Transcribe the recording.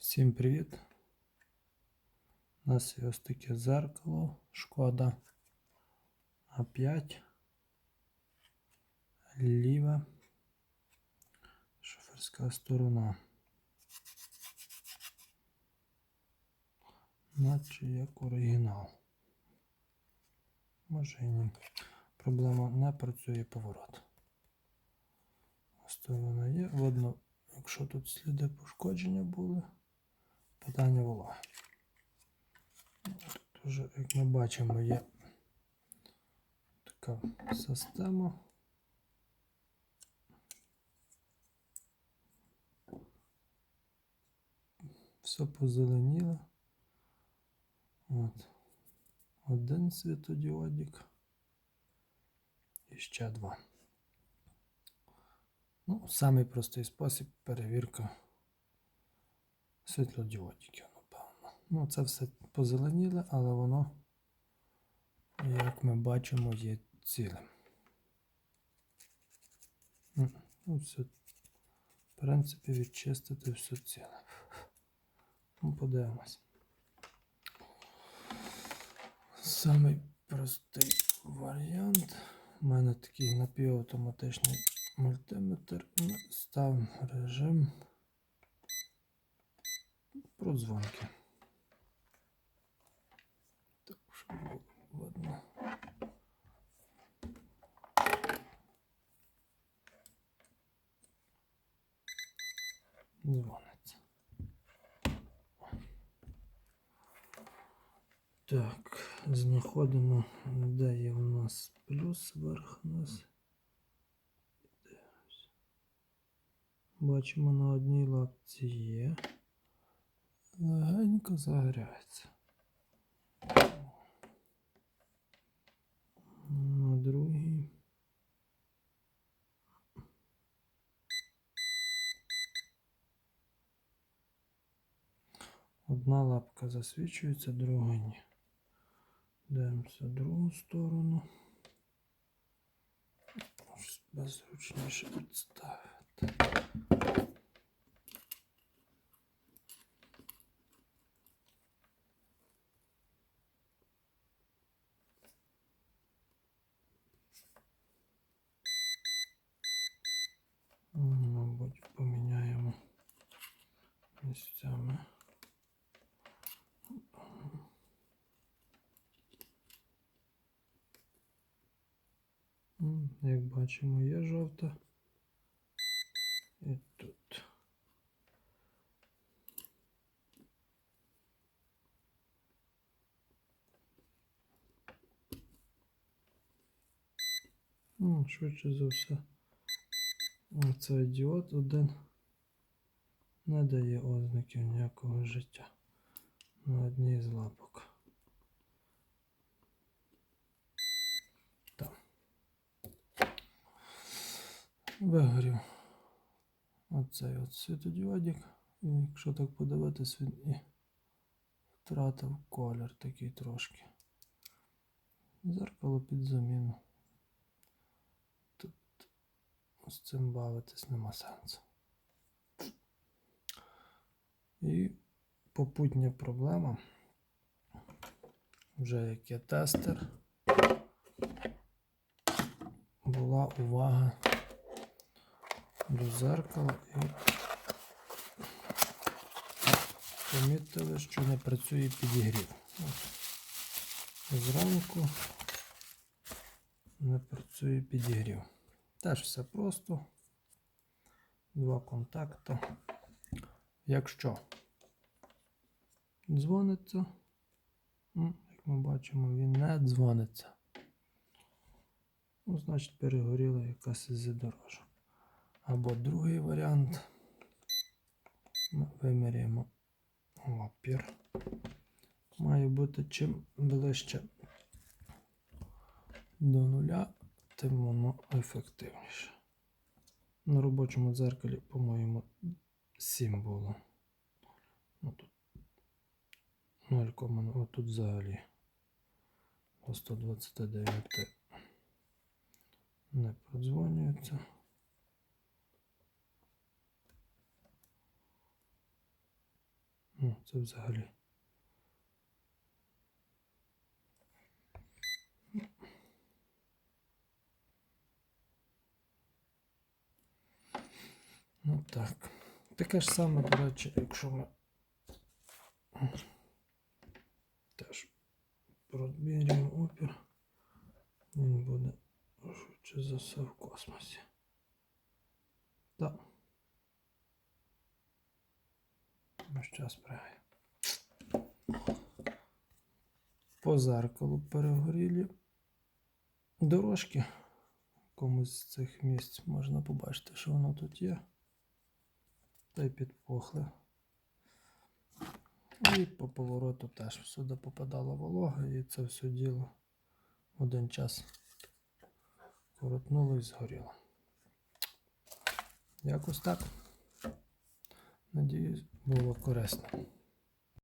Всім привіт! У нас є ось таке зеркало Шкода А5. Ліва шоферська сторона. Наче як оригінал. Може і ні. Проблема не працює поворот. Ось то воно є. Видно, якщо тут сліди пошкодження були, питання вологи. Тут вже, як ми бачимо, є така система. Все позеленіло. От. Один світодіодик. І ще два. Ну, самий простий спосіб перевірка світлодіодиків, напевно. Ну, це все позеленіле, але воно, як ми бачимо, є цілим. Ну, все, в принципі, відчистити все ціле. Ну, подивимось. Самий простий варіант. У мене такий напівавтоматичний мультиметр. Ну, Став режим продзвонки. Так, щоб було видно. Дзвониться. Так, знаходимо, де є у нас плюс верх нас. Бачимо на одній лапці є. Легенько загоряється. На другій. Одна лапка засвічується, друга ні. Дивимося другу сторону. Щось Беззручніше підставити. місцями. М, Як бачимо, є жовта. І тут. Ну, швидше за все. Оцей діод один Не дає ознаків ніякого життя на одній з лапок. Так. Вигорів оцей от світодіодик. І якщо так подивитись, він і втратив колір такий трошки. Зеркало під заміну. Тут з цим бавитись нема сенсу. І попутня проблема. Вже як є тестер, була увага до зеркала і помітили, що не працює підігрів. Зранку не працює підігрів. Теж все просто. Два контакти. Якщо дзвониться, ну, як ми бачимо, він не дзвониться. Ну, значить, перегоріла якась із дорожок. Або другий варіант. Ми виміряємо опір. Має бути чим ближче до нуля, тим воно ефективніше. На робочому дзеркалі, по-моєму, 7 було. Тут 0, отут взагалі до 129 не продзвонюється. Ну, це взагалі. Ну так. Таке ж саме, до речі, якщо ми теж проміряємо опір, він буде швидше за все в космосі. Так. Весь час пригає. По зеркалу перегорілі дорожки. Комусь з цих місць можна побачити, що воно тут є. Та й підпухли. І по повороту теж сюди попадала волога, і це все діло один час коротнуло і згоріло. Якось так. Надіюсь, було корисно.